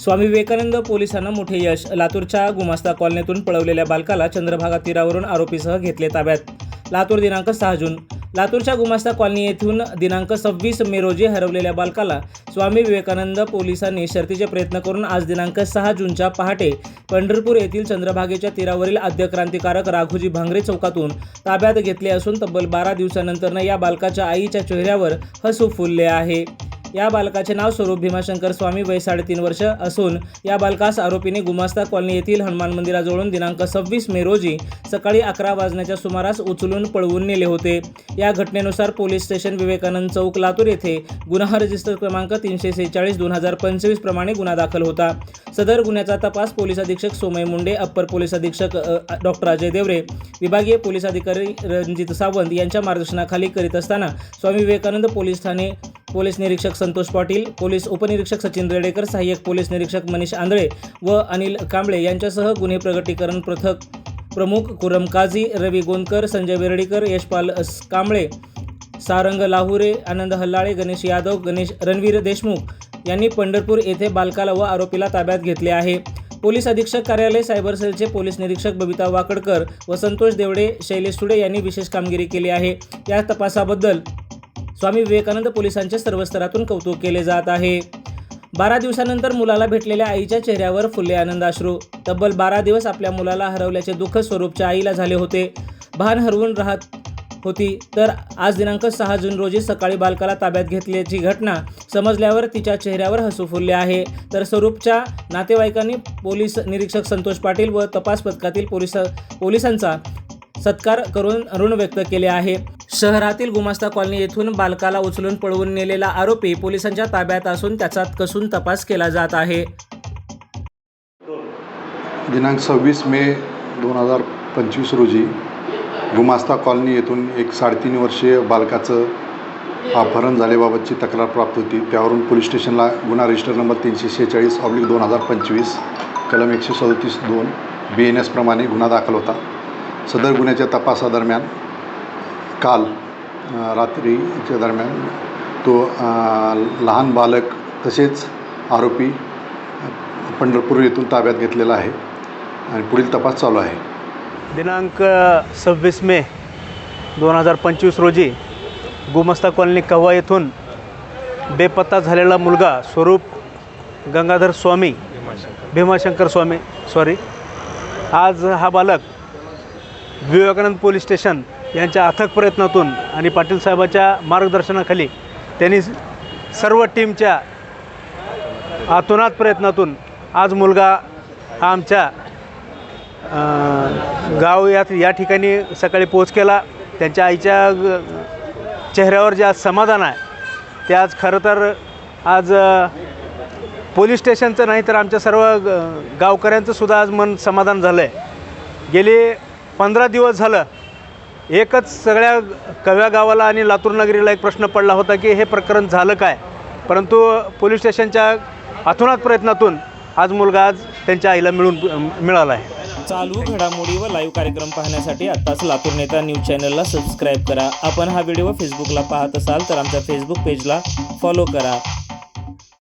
स्वामी विवेकानंद पोलिसांना मोठे यश. लातूरच्या गुमास्ता कॉलनीतून पळवलेल्या बालकाला चंद्रभागा तीरावरून आरोपीसह घेतले ताब्यात. लातूर दिनांक सहा जून. लातूरच्या गुमास्ता कॉलनी येथून दिनांक सव्वीस मे रोजी हरवलेल्या बालकाला स्वामी विवेकानंद पोलिसांनी शर्थीचे प्रयत्न करून आज दिनांक सहा जूनच्या पहाटे पंढरपूर येथील चंद्रभागेच्या तीरावरील आद्य क्रांतिकारक राघोजी भांगरे चौकातून ताब्यात घेतले असून तब्बल बारा दिवसानंतरनं या बालकाच्या आईच्या चेहऱ्यावर हसू फुलले आहे. या बालकाचे नाव स्वरूप भीमाशंकर स्वामी वय साडेतीन वर्ष असून या बालकास आरोपीने गुमास्ता कॉलनी येथील हनुमान मंदिराजवळून दिनांक सव्वीस मे रोजी सकाळी अकरा वाजण्याच्या सुमारास उचलून पळवून नेले होते. या घटनेनुसार पोलीस स्टेशन विवेकानंद चौक लातूर येथे गुन्हा रजिस्टर क्रमांक तीनशे सेहेचाळीस दोन हजार पंचवीस प्रमाणे गुन्हा दाखल होता. सदर गुन्ह्याचा तपास पोलीस अधीक्षक सोमय मुंडे अप्पर पोलीस अधीक्षक डॉक्टर अजय देवरे विभागीय पोलीस अधिकारी रणजित सावंत यांच्या मार्गदर्शनाखाली करीत असताना स्वामी विवेकानंद पोलीस ठाणे पोलीस निरीक्षक संतोष पाटील पोलीस उपनिरीक्षक सचिन रेडेकर सहाय्यक पोलीस निरीक्षक मनीष आंधळे व अनिल कांबळे यांच्यासह गुन्हे प्रगटीकरण पथक प्रमुख कुरम काझी रवी गोंदकर संजय बेर्डीकर यशपाल कांबळे सारंग लाहुरे आनंद हल्लाळे गणेश यादव गणेश रणवीर देशमुख यांनी पंढरपूर येथे बालकाला व आरोपीला ताब्यात घेतले आहे. पोलीस अधीक्षक कार्यालय सायबर सेलचे पोलीस निरीक्षक बबिता वाकडकर व संतोष देवडे शैलेश सुडे यांनी विशेष कामगिरी केली आहे. या तपासाबद्दल स्वामी विवेकानंद पोलिसांचे सर्व स्तरातून कौतुक केले जात आहे. बारा दिवसानंतर मुलाला भेटलेल्या आईच्या चेहऱ्यावर फुलले आनंदाश्रू तब्बल बारा दिवस आपल्या मुलाला हरवल्याचे दुःख स्वरूपच्या आईला झाले होते. भान हरवून राहत होती. तर आज दिनांक सहा जून रोजी सकाळी बालकाला ताब्यात घेतल्याची घटना समजल्यावर तिच्या चेहऱ्यावर हसू फुलले आहे. तर स्वरूपच्या नातेवाईकांनी पोलीस निरीक्षक संतोष पाटील व तपास पथकातील पोलीस पोलिसांचा सत्कार करून ऋण व्यक्त केले आहे. शहरातील गुमास्ता कॉलनी येथून बालकाला उचलून पळवून नेलेला आरोपी पोलिसांच्या ताब्यात असून त्याचा कसून तपास केला जात आहे. दिनांक सव्वीस मे दोन हजार पंचवीस रोजी गुमास्ता कॉलनी येथून एक साडेतीन वर्षीय बालकाचं अपहरण झाल्याबाबतची तक्रार प्राप्त होती. त्यावरून पोलीस स्टेशनला गुन्हा रजिस्टर नंबर तीनशे शेहेचाळीस ऑब्लिक दोन हजार पंचवीस कलम एकशे सदतीस दोन बी एन एसप्रमाणे गुन्हा दाखल होता. सदर गुन्ह्याच्या तपासादरम्यान काल रात्रीच्या दरम्यान तो लहान बालक तसेच आरोपी पंढरपूर येथून ताब्यात घेतलेला आहे आणि पुढील तपास चालू आहे. दिनांक सव्वीस मे दोन हजार पंचवीस रोजी गुमस्ता कॉलनी कव्वा येथून बेपत्ता झालेला मुलगा स्वरूप गंगाधर स्वामी भीमाशंकर स्वामी सॉरी आज हा बालक विवेकानंद पोलीस स्टेशन यांच्या अथक प्रयत्नातून आणि पाटील साहेबाच्या मार्गदर्शनाखाली त्यांनी सर्व टीमच्या आतोनात प्रयत्नातून आज मुलगा हा आमच्या गाव या या ठिकाणी सकाळी पोच केला. त्यांच्या आईच्या ग- चेहऱ्यावर जे आज समाधान आहे ते आज खरं तर आज पोलीस स्टेशनचं नाही तर आमच्या सर्व गावकऱ्यांचंसुद्धा गावकऱ्यांचं सुद्धा आज मन समाधान झालं आहे गेली पंधरा दिवस झालं एकच सगळ्या कव्या गावाला आणि लातूर नगरीला एक प्रश्न पडला होता की हे प्रकरण झालं काय? परंतु पोलीस स्टेशनच्या अथोनात प्रयत्नातून आज मुलगा आज त्यांच्या आईला मिळून मिळाला आहे. चालू घडामोडी व लाईव्ह कार्यक्रम पाहण्यासाठी आत्ताच लातूर नेता न्यूज चॅनलला सबस्क्राईब करा. आपण हा व्हिडिओ फेसबुकला पाहत असाल तर आमच्या फेसबुक पेजला फॉलो करा.